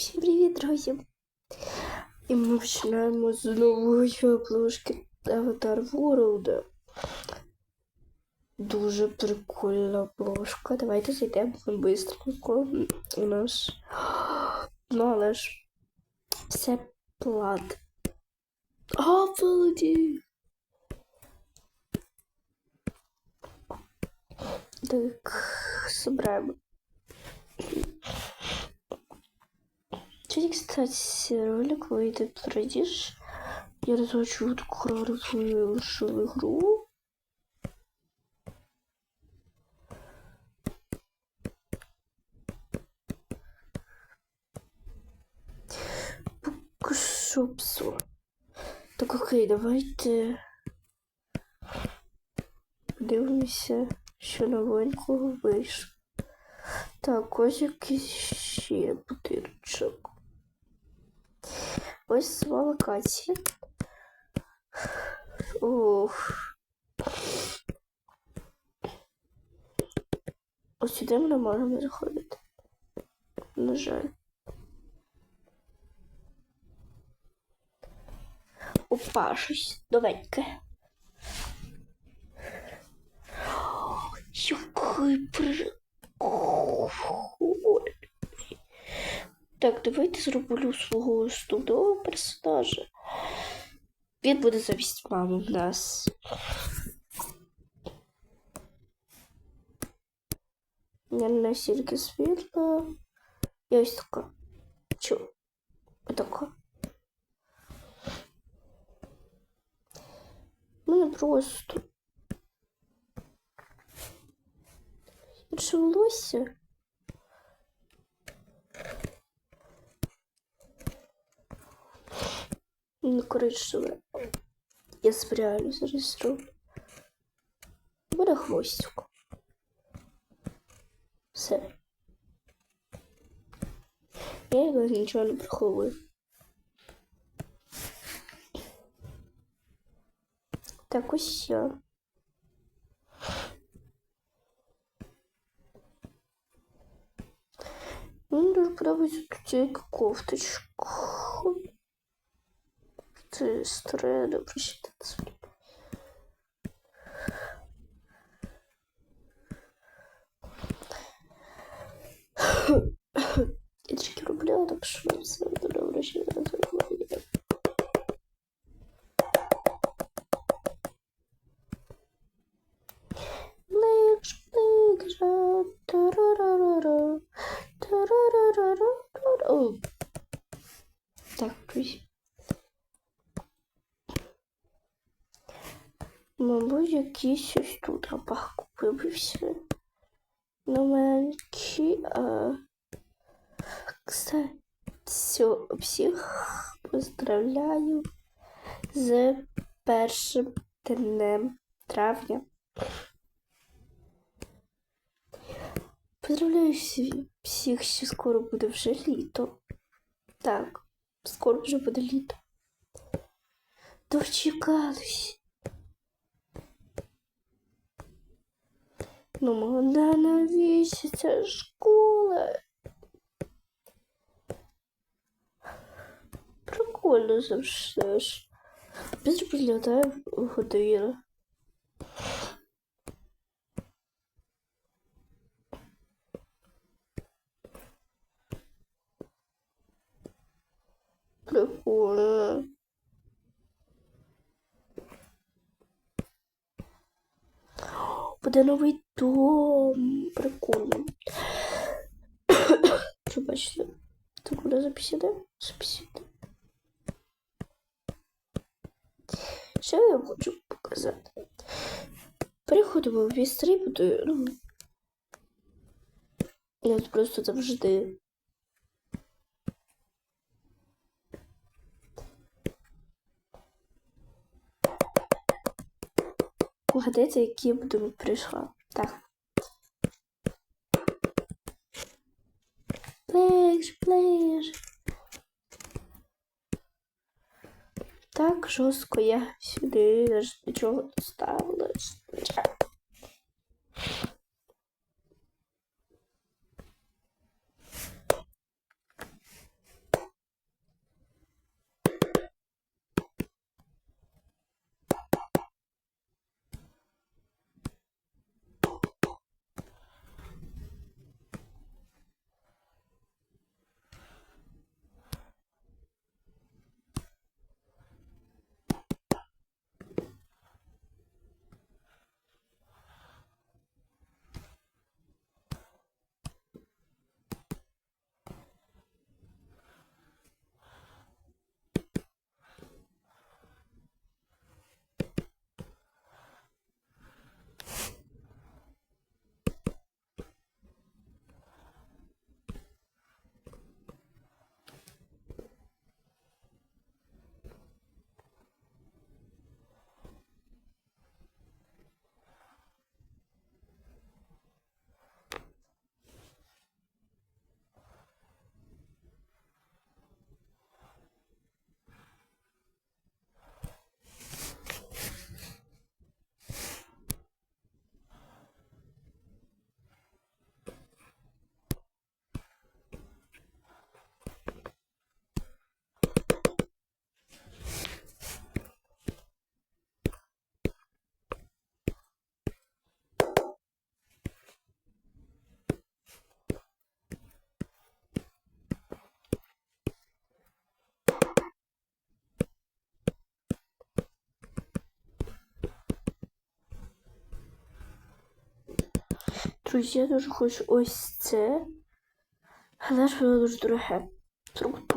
Всім привіт, друзі! І ми починаємо з нової обложки Avatar World. Дуже прикольна обложка. Давайте зайдемо быстренько. У нас. Ну, але ж все плат. Обалдеть! Так, собираем. Сегодня, кстати, ролик выйдет, пройдешь. Я разучу вот кролевую игру. Шопсу. Так, окей, давайте подивимося, що новенького вийшло. Так, ось якийсь ще будиночок. Ось сама локація. Ох. Ось сюди ми не можемо заходити. На жаль. Опа, щось новеньке. Який прикольний. Так, давайте зроблю свого основного персонажа. Він буде замість мами в нас. Я не стільки світла. І ось така. Чо? Отака. Мене просто. Інше волосся. Не коричневе. Я спряю зараз зроблю. Буде хвостик. Все. Я його нічого не приховую. Так ось все. Мені дуже подобається тут як кофточка. Це старе, добре считаться. Я трішки роблю, так що все буде добре считаться. Бликш, бликш, тарарарара, тарарарара. О. Так, друзі. Якийсь ось тут рапах купився. Новенький, а... Кстати, все, всіх поздравляю з першим днем травня. Поздравляю всіх, що скоро буде вже літо. Так, скоро вже буде літо. Дочекались. Ну, молода навіситься школа. Прикольно завжди ж. Без виглядає година. Прикольно. Буде новий дом. Прикольно. Що бачите? Це куди записати? Записати. Що я хочу показати? Переходимо в вістрі, буду, ну, я просто завжди. Вгадайте, які буду прийшла. Так. Плеж, плеж. Так жорстко я сюди нічого не ставила. Друзі, я дуже хочу ось це. Але ж воно дуже дороге. Структурі.